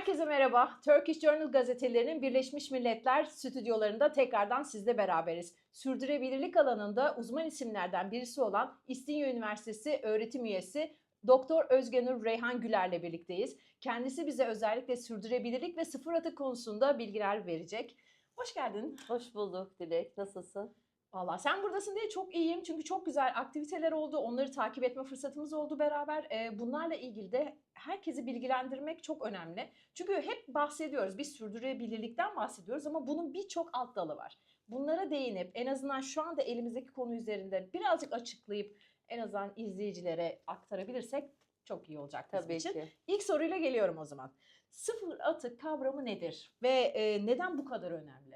Herkese merhaba. Turkish Journal gazetelerinin Birleşmiş Milletler stüdyolarında tekrardan sizle beraberiz. Sürdürülebilirlik alanında uzman isimlerden birisi olan İstinye Üniversitesi öğretim üyesi Doktor Özgenur Reyhan Güler'le birlikteyiz. Kendisi bize özellikle sürdürülebilirlik ve sıfır atık konusunda bilgiler verecek. Hoş geldin. Hoş bulduk Dilek. Nasılsın? Valla sen buradasın diye çok iyiyim. Çünkü çok güzel aktiviteler oldu. Onları takip etme fırsatımız oldu beraber. Ee, bunlarla ilgili de herkesi bilgilendirmek çok önemli. Çünkü hep bahsediyoruz. Biz sürdürülebilirlikten bahsediyoruz ama bunun birçok alt dalı var. Bunlara değinip en azından şu anda elimizdeki konu üzerinde birazcık açıklayıp en azından izleyicilere aktarabilirsek çok iyi olacak bizim Tabii için. ki. İlk soruyla geliyorum o zaman. Sıfır atık kavramı nedir ve e, neden bu kadar önemli?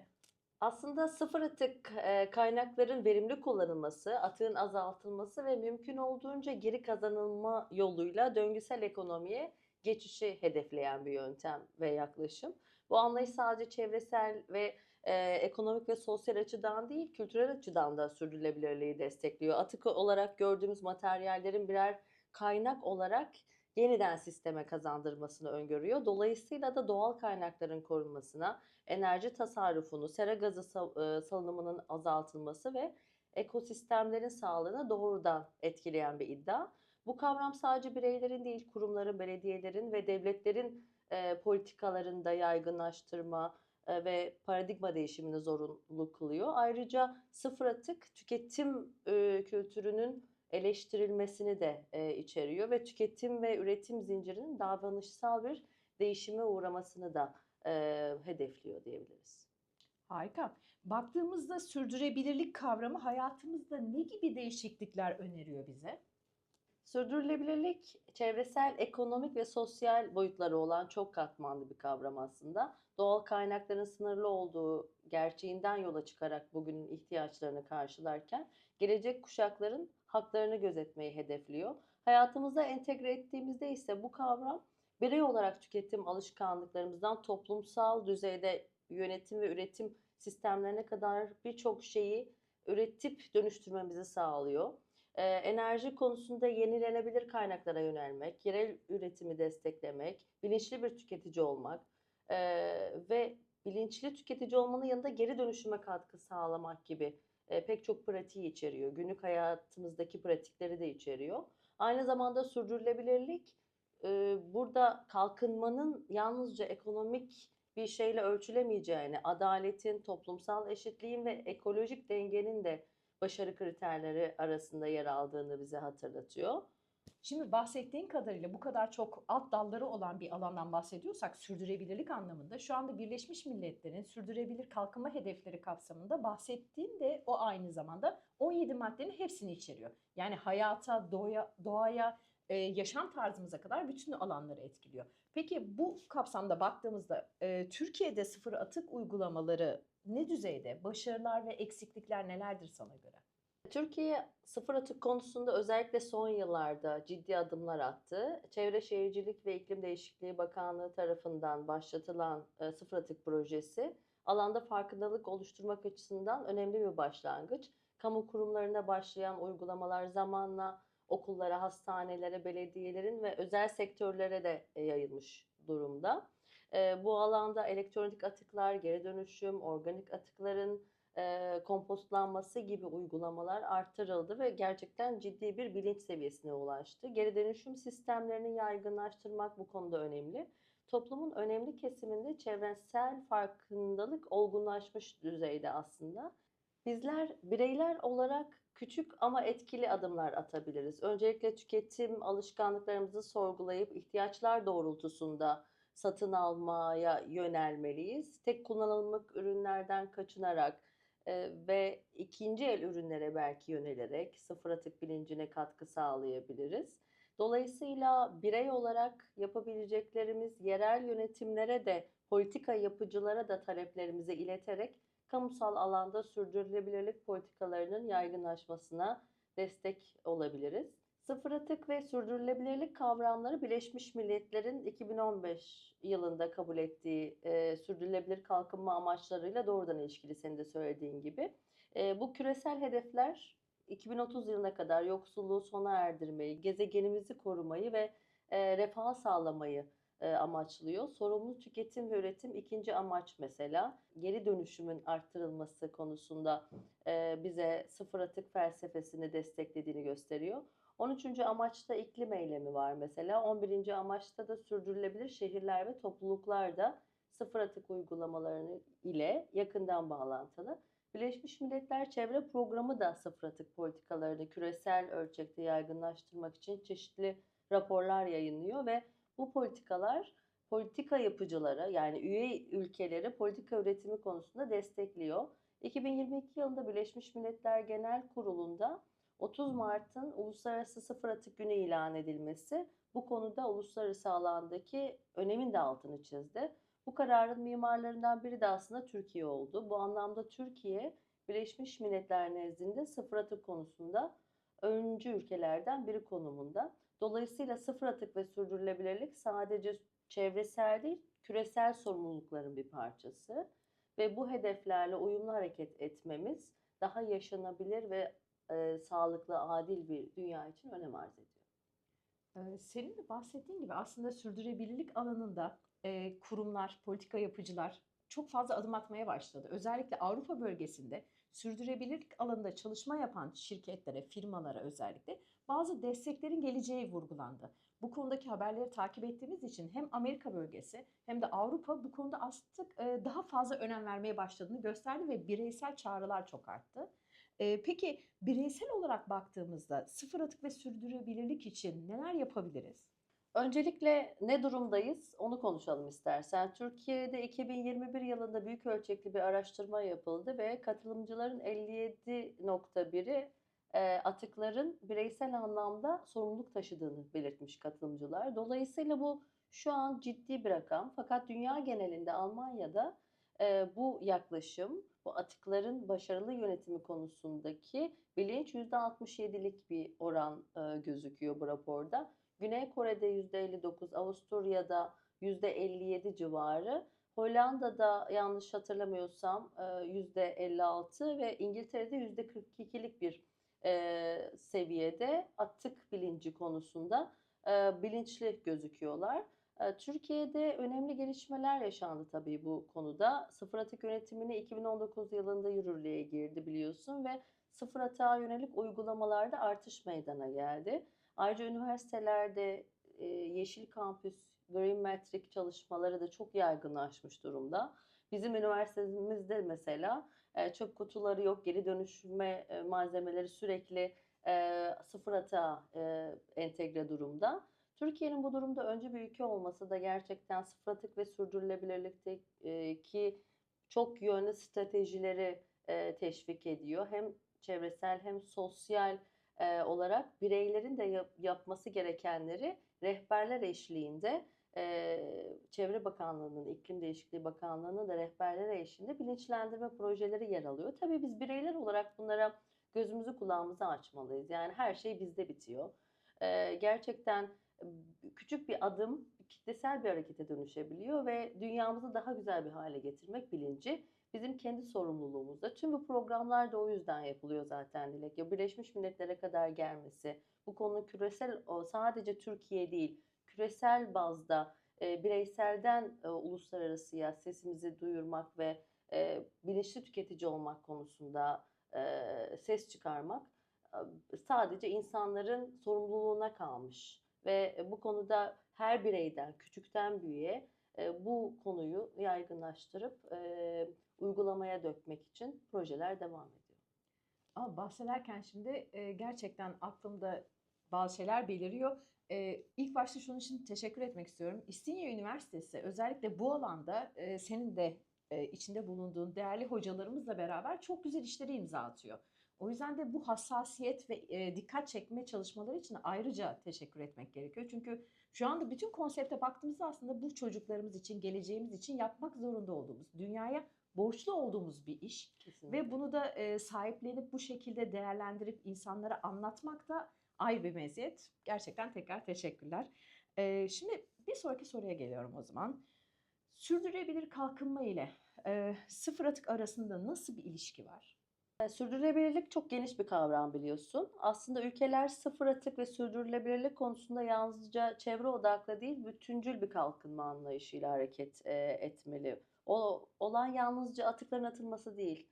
Aslında sıfır atık kaynakların verimli kullanılması, atığın azaltılması ve mümkün olduğunca geri kazanılma yoluyla döngüsel ekonomiye geçişi hedefleyen bir yöntem ve yaklaşım. Bu anlayış sadece çevresel ve e, ekonomik ve sosyal açıdan değil, kültürel açıdan da sürdürülebilirliği destekliyor. Atık olarak gördüğümüz materyallerin birer kaynak olarak yeniden sisteme kazandırmasını öngörüyor. Dolayısıyla da doğal kaynakların korunmasına, enerji tasarrufunu, sera gazı e, salınımının azaltılması ve ekosistemlerin sağlığına doğrudan etkileyen bir iddia. Bu kavram sadece bireylerin değil, kurumların, belediyelerin ve devletlerin e, politikalarında yaygınlaştırma e, ve paradigma değişimini zorunlu kılıyor. Ayrıca sıfır atık tüketim e, kültürünün eleştirilmesini de e, içeriyor ve tüketim ve üretim zincirinin davranışsal bir değişime uğramasını da e, hedefliyor diyebiliriz. Harika. Baktığımızda sürdürülebilirlik kavramı hayatımızda ne gibi değişiklikler öneriyor bize? Sürdürülebilirlik çevresel, ekonomik ve sosyal boyutları olan çok katmanlı bir kavram aslında. Doğal kaynakların sınırlı olduğu gerçeğinden yola çıkarak bugünün ihtiyaçlarını karşılarken gelecek kuşakların haklarını gözetmeyi hedefliyor. Hayatımıza entegre ettiğimizde ise bu kavram birey olarak tüketim alışkanlıklarımızdan toplumsal düzeyde yönetim ve üretim sistemlerine kadar birçok şeyi üretip dönüştürmemizi sağlıyor. Ee, enerji konusunda yenilenebilir kaynaklara yönelmek, yerel üretimi desteklemek, bilinçli bir tüketici olmak ee, ve bilinçli tüketici olmanın yanında geri dönüşüme katkı sağlamak gibi e, pek çok pratiği içeriyor. Günlük hayatımızdaki pratikleri de içeriyor. Aynı zamanda sürdürülebilirlik e, burada kalkınmanın yalnızca ekonomik bir şeyle ölçülemeyeceğini, adaletin, toplumsal eşitliğin ve ekolojik dengenin de başarı kriterleri arasında yer aldığını bize hatırlatıyor. Şimdi bahsettiğin kadarıyla bu kadar çok alt dalları olan bir alandan bahsediyorsak sürdürülebilirlik anlamında şu anda Birleşmiş Milletler'in sürdürülebilir kalkınma hedefleri kapsamında bahsettiğin de o aynı zamanda 17 maddenin hepsini içeriyor. Yani hayata, doğaya, doğaya, e, yaşam tarzımıza kadar bütün alanları etkiliyor. Peki bu kapsamda baktığımızda e, Türkiye'de sıfır atık uygulamaları ne düzeyde? Başarılar ve eksiklikler nelerdir sana göre? Türkiye sıfır atık konusunda özellikle son yıllarda ciddi adımlar attı. Çevre Şehircilik ve İklim Değişikliği Bakanlığı tarafından başlatılan e, sıfır atık projesi alanda farkındalık oluşturmak açısından önemli bir başlangıç. Kamu kurumlarına başlayan uygulamalar zamanla okullara, hastanelere, belediyelerin ve özel sektörlere de e, yayılmış durumda. E, bu alanda elektronik atıklar, geri dönüşüm, organik atıkların e, kompostlanması gibi uygulamalar artırıldı ve gerçekten ciddi bir bilinç seviyesine ulaştı. Geri dönüşüm sistemlerini yaygınlaştırmak bu konuda önemli. Toplumun önemli kesiminde çevresel farkındalık olgunlaşmış düzeyde aslında. Bizler bireyler olarak küçük ama etkili adımlar atabiliriz. Öncelikle tüketim alışkanlıklarımızı sorgulayıp ihtiyaçlar doğrultusunda satın almaya yönelmeliyiz. Tek kullanımlık ürünlerden kaçınarak ve ikinci el ürünlere belki yönelerek sıfır atık bilincine katkı sağlayabiliriz. Dolayısıyla birey olarak yapabileceklerimiz yerel yönetimlere de politika yapıcılara da taleplerimizi ileterek kamusal alanda sürdürülebilirlik politikalarının yaygınlaşmasına destek olabiliriz. Sıfır atık ve sürdürülebilirlik kavramları Birleşmiş Milletler'in 2015 yılında kabul ettiği e, sürdürülebilir kalkınma amaçlarıyla doğrudan ilişkili senin de söylediğin gibi. E, bu küresel hedefler 2030 yılına kadar yoksulluğu sona erdirmeyi, gezegenimizi korumayı ve e, refah sağlamayı e, amaçlıyor. Sorumlu tüketim ve üretim ikinci amaç mesela. Geri dönüşümün arttırılması konusunda e, bize sıfır atık felsefesini desteklediğini gösteriyor. 13. amaçta iklim eylemi var mesela. 11. amaçta da sürdürülebilir şehirler ve topluluklar da sıfır atık uygulamalarını ile yakından bağlantılı. Birleşmiş Milletler Çevre Programı da sıfır atık politikalarını küresel ölçekte yaygınlaştırmak için çeşitli raporlar yayınlıyor ve bu politikalar politika yapıcıları yani üye ülkeleri politika üretimi konusunda destekliyor. 2022 yılında Birleşmiş Milletler Genel Kurulu'nda 30 Mart'ın Uluslararası Sıfır Atık Günü ilan edilmesi bu konuda uluslararası alandaki önemin de altını çizdi. Bu kararın mimarlarından biri de aslında Türkiye oldu. Bu anlamda Türkiye Birleşmiş Milletler nezdinde sıfır atık konusunda öncü ülkelerden biri konumunda. Dolayısıyla sıfır atık ve sürdürülebilirlik sadece çevresel değil, küresel sorumlulukların bir parçası. Ve bu hedeflerle uyumlu hareket etmemiz daha yaşanabilir ve e, sağlıklı, adil bir dünya için önem arz ediyor. Ee, Senin de bahsettiğin gibi aslında sürdürülebilirlik alanında e, kurumlar, politika yapıcılar çok fazla adım atmaya başladı. Özellikle Avrupa bölgesinde sürdürülebilirlik alanında çalışma yapan şirketlere, firmalara özellikle bazı desteklerin geleceği vurgulandı. Bu konudaki haberleri takip ettiğimiz için hem Amerika bölgesi hem de Avrupa bu konuda artık e, daha fazla önem vermeye başladığını gösterdi ve bireysel çağrılar çok arttı. E, Peki bireysel olarak baktığımızda sıfır atık ve sürdürülebilirlik için neler yapabiliriz? Öncelikle ne durumdayız onu konuşalım istersen. Türkiye'de 2021 yılında büyük ölçekli bir araştırma yapıldı ve katılımcıların 57.1'i e, atıkların bireysel anlamda sorumluluk taşıdığını belirtmiş katılımcılar. Dolayısıyla bu şu an ciddi bir rakam. Fakat dünya genelinde Almanya'da e, bu yaklaşım, bu atıkların başarılı yönetimi konusundaki bilinç %67'lik bir oran e, gözüküyor bu raporda. Güney Kore'de %59, Avusturya'da %57 civarı, Hollanda'da yanlış hatırlamıyorsam e, %56 ve İngiltere'de %42'lik bir e, seviyede atık bilinci konusunda e, bilinçli gözüküyorlar. Türkiye'de önemli gelişmeler yaşandı tabii bu konuda. Sıfır atık yönetimine 2019 yılında yürürlüğe girdi biliyorsun ve sıfır atığa yönelik uygulamalarda artış meydana geldi. Ayrıca üniversitelerde Yeşil Kampüs, Green Metric çalışmaları da çok yaygınlaşmış durumda. Bizim üniversitemizde mesela çöp kutuları yok, geri dönüşüme e, malzemeleri sürekli sıfır atığa entegre durumda. Türkiye'nin bu durumda öncü bir ülke olması da gerçekten sıfır atık ve sürdürülebilirlikteki çok yönlü stratejileri e, teşvik ediyor. Hem çevresel hem sosyal e, olarak bireylerin de yap- yapması gerekenleri rehberler eşliğinde e, Çevre Bakanlığı'nın, İklim Değişikliği Bakanlığı'nın da rehberler eşliğinde bilinçlendirme projeleri yer alıyor. Tabii biz bireyler olarak bunlara gözümüzü kulağımızı açmalıyız. Yani her şey bizde bitiyor. E, gerçekten küçük bir adım kitlesel bir harekete dönüşebiliyor ve dünyamızı daha güzel bir hale getirmek bilinci bizim kendi sorumluluğumuzda. Tüm bu programlar da o yüzden yapılıyor zaten Dilek. Ya Birleşmiş Milletler'e kadar gelmesi, bu konunun küresel, sadece Türkiye değil, küresel bazda e, bireyselden e, uluslararasıya sesimizi duyurmak ve e, bilinçli tüketici olmak konusunda e, ses çıkarmak e, sadece insanların sorumluluğuna kalmış ve bu konuda her bireyden, küçükten büyüğe e, bu konuyu yaygınlaştırıp e, uygulamaya dökmek için projeler devam ediyor. Ama bahsederken şimdi e, gerçekten aklımda bazı şeyler beliriyor. E, ilk başta şunun için teşekkür etmek istiyorum. İstinye Üniversitesi özellikle bu alanda e, senin de e, içinde bulunduğun değerli hocalarımızla beraber çok güzel işleri imza atıyor. O yüzden de bu hassasiyet ve e, dikkat çekme çalışmaları için ayrıca teşekkür etmek gerekiyor. Çünkü şu anda bütün konsepte baktığımızda aslında bu çocuklarımız için, geleceğimiz için yapmak zorunda olduğumuz, dünyaya borçlu olduğumuz bir iş. Kesinlikle. Ve bunu da e, sahiplenip bu şekilde değerlendirip insanlara anlatmak da ayrı bir meziyet. Gerçekten tekrar teşekkürler. E, şimdi bir sonraki soruya geliyorum o zaman. Sürdürülebilir kalkınma ile e, sıfır atık arasında nasıl bir ilişki var? E, Sürdürülebilirlik çok geniş bir kavram biliyorsun. Aslında ülkeler sıfır atık ve sürdürülebilirlik konusunda yalnızca çevre odaklı değil, bütüncül bir kalkınma anlayışıyla hareket e, etmeli. O olan yalnızca atıkların atılması değil.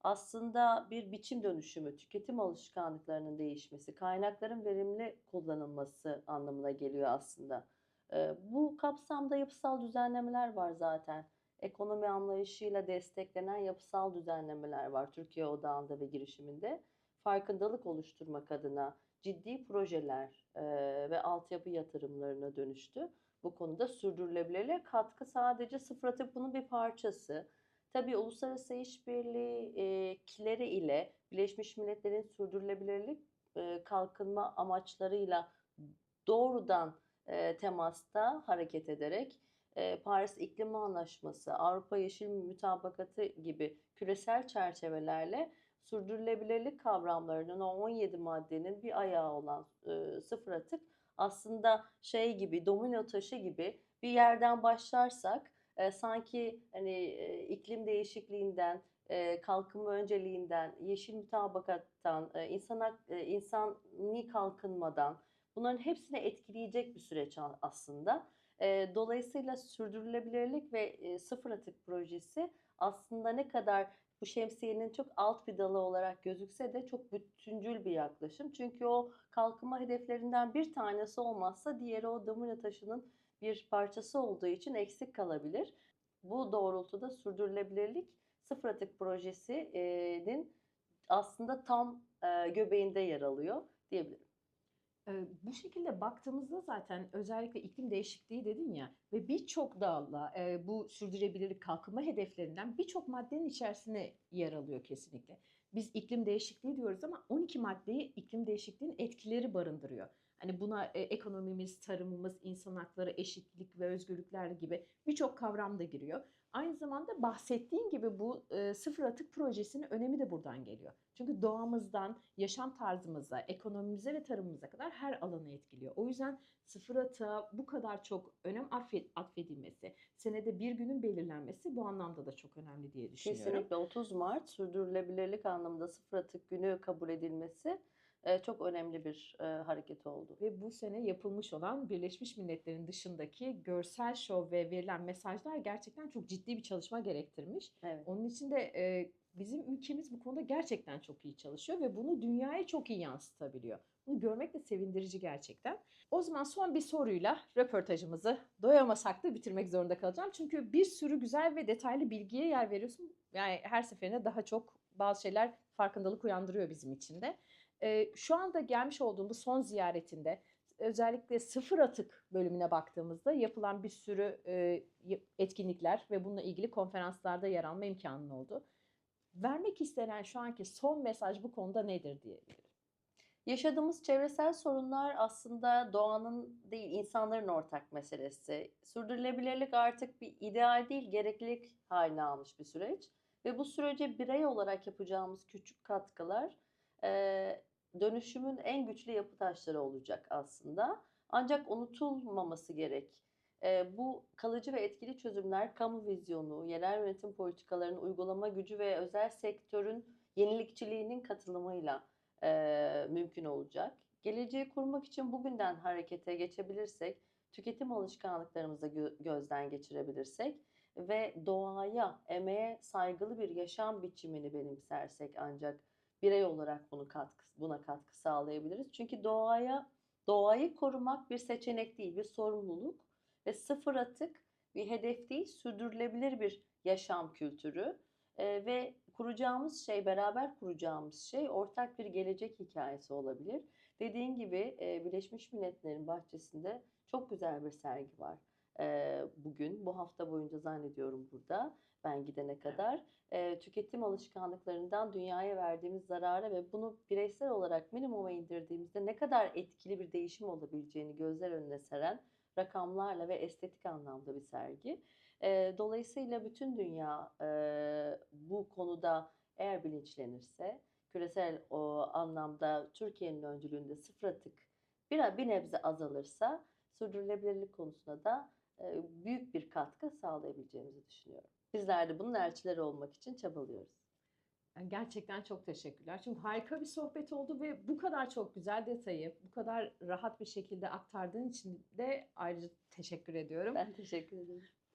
Aslında bir biçim dönüşümü, tüketim alışkanlıklarının değişmesi, kaynakların verimli kullanılması anlamına geliyor aslında. E, bu kapsamda yapısal düzenlemeler var zaten ekonomi anlayışıyla desteklenen yapısal düzenlemeler var Türkiye odağında ve girişiminde. Farkındalık oluşturmak adına ciddi projeler e, ve altyapı yatırımlarına dönüştü. Bu konuda sürdürülebilirliğe katkı sadece sıfır atık bunun bir parçası. Tabii uluslararası işbirlikleri ile Birleşmiş Milletler'in sürdürülebilirlik e, kalkınma amaçlarıyla doğrudan e, temasta hareket ederek e, Paris İklim Anlaşması, Avrupa Yeşil Mütabakatı gibi küresel çerçevelerle sürdürülebilirlik kavramlarının o 17 maddenin bir ayağı olan e, sıfır atık aslında şey gibi domino taşı gibi bir yerden başlarsak e, sanki hani e, iklim değişikliğinden e, kalkınma önceliğinden, yeşil mütabakattan, e, insan, e, insani kalkınmadan bunların hepsini etkileyecek bir süreç aslında. Dolayısıyla sürdürülebilirlik ve sıfır atık projesi aslında ne kadar bu şemsiyenin çok alt bir dalı olarak gözükse de çok bütüncül bir yaklaşım. Çünkü o kalkınma hedeflerinden bir tanesi olmazsa diğeri o domino taşının bir parçası olduğu için eksik kalabilir. Bu doğrultuda sürdürülebilirlik sıfır atık projesinin aslında tam göbeğinde yer alıyor diyebilirim. Bu şekilde baktığımızda zaten özellikle iklim değişikliği dedin ya ve birçok dalla bu sürdürülebilirlik kalkınma hedeflerinden birçok maddenin içerisine yer alıyor kesinlikle. Biz iklim değişikliği diyoruz ama 12 maddeyi iklim değişikliğinin etkileri barındırıyor. Hani buna e, ekonomimiz, tarımımız, insan hakları, eşitlik ve özgürlükler gibi birçok kavram da giriyor. Aynı zamanda bahsettiğin gibi bu e, sıfır atık projesinin önemi de buradan geliyor. Çünkü doğamızdan yaşam tarzımıza, ekonomimize ve tarımımıza kadar her alanı etkiliyor. O yüzden sıfır atığa bu kadar çok önem atfed- atfedilmesi, senede bir günün belirlenmesi bu anlamda da çok önemli diye düşünüyorum. Kesinlikle 30 Mart sürdürülebilirlik anlamında sıfır atık günü kabul edilmesi çok önemli bir hareket oldu. Ve bu sene yapılmış olan Birleşmiş Milletler'in dışındaki görsel şov ve verilen mesajlar gerçekten çok ciddi bir çalışma gerektirmiş. Evet. Onun için de bizim ülkemiz bu konuda gerçekten çok iyi çalışıyor ve bunu dünyaya çok iyi yansıtabiliyor. Bunu görmek de sevindirici gerçekten. O zaman son bir soruyla röportajımızı doyamasak da bitirmek zorunda kalacağım. Çünkü bir sürü güzel ve detaylı bilgiye yer veriyorsun. Yani her seferinde daha çok bazı şeyler farkındalık uyandırıyor bizim için de. E, şu anda gelmiş olduğum bu son ziyaretinde özellikle sıfır atık bölümüne baktığımızda yapılan bir sürü e, etkinlikler ve bununla ilgili konferanslarda yer alma imkanın oldu. Vermek istenen şu anki son mesaj bu konuda nedir diyebilirim. Yaşadığımız çevresel sorunlar aslında doğanın değil insanların ortak meselesi. Sürdürülebilirlik artık bir ideal değil gereklilik haline almış bir süreç. Ve bu sürece birey olarak yapacağımız küçük katkılar e, dönüşümün en güçlü yapı taşları olacak aslında. Ancak unutulmaması gerek. E, bu kalıcı ve etkili çözümler kamu vizyonu, yerel yönetim politikalarının uygulama gücü ve özel sektörün yenilikçiliğinin katılımıyla e, mümkün olacak. Geleceği kurmak için bugünden harekete geçebilirsek, tüketim alışkanlıklarımızı gö- gözden geçirebilirsek ve doğaya, emeğe saygılı bir yaşam biçimini benimsersek ancak birey olarak bunu katkı, buna katkı sağlayabiliriz. Çünkü doğaya doğayı korumak bir seçenek değil, bir sorumluluk ve sıfır atık bir hedef değil, sürdürülebilir bir yaşam kültürü Ee, ve kuracağımız şey, beraber kuracağımız şey ortak bir gelecek hikayesi olabilir. Dediğin gibi e, Birleşmiş Milletler'in bahçesinde çok güzel bir sergi var. Ee, bugün, bu hafta boyunca zannediyorum burada ben gidene kadar e, tüketim alışkanlıklarından dünyaya verdiğimiz zarara ve bunu bireysel olarak minimuma indirdiğimizde ne kadar etkili bir değişim olabileceğini gözler önüne seren rakamlarla ve estetik anlamda bir sergi. E, dolayısıyla bütün dünya e, bu konuda eğer bilinçlenirse, küresel o anlamda Türkiye'nin öncülüğünde sıfır atık bir, bir nebze azalırsa sürdürülebilirlik konusunda da büyük bir katkı sağlayabileceğimizi düşünüyorum. Bizler de bunun elçileri olmak için çabalıyoruz. Yani Gerçekten çok teşekkürler. Çünkü harika bir sohbet oldu ve bu kadar çok güzel detayı bu kadar rahat bir şekilde aktardığın için de ayrıca teşekkür ediyorum. Ben teşekkür ederim.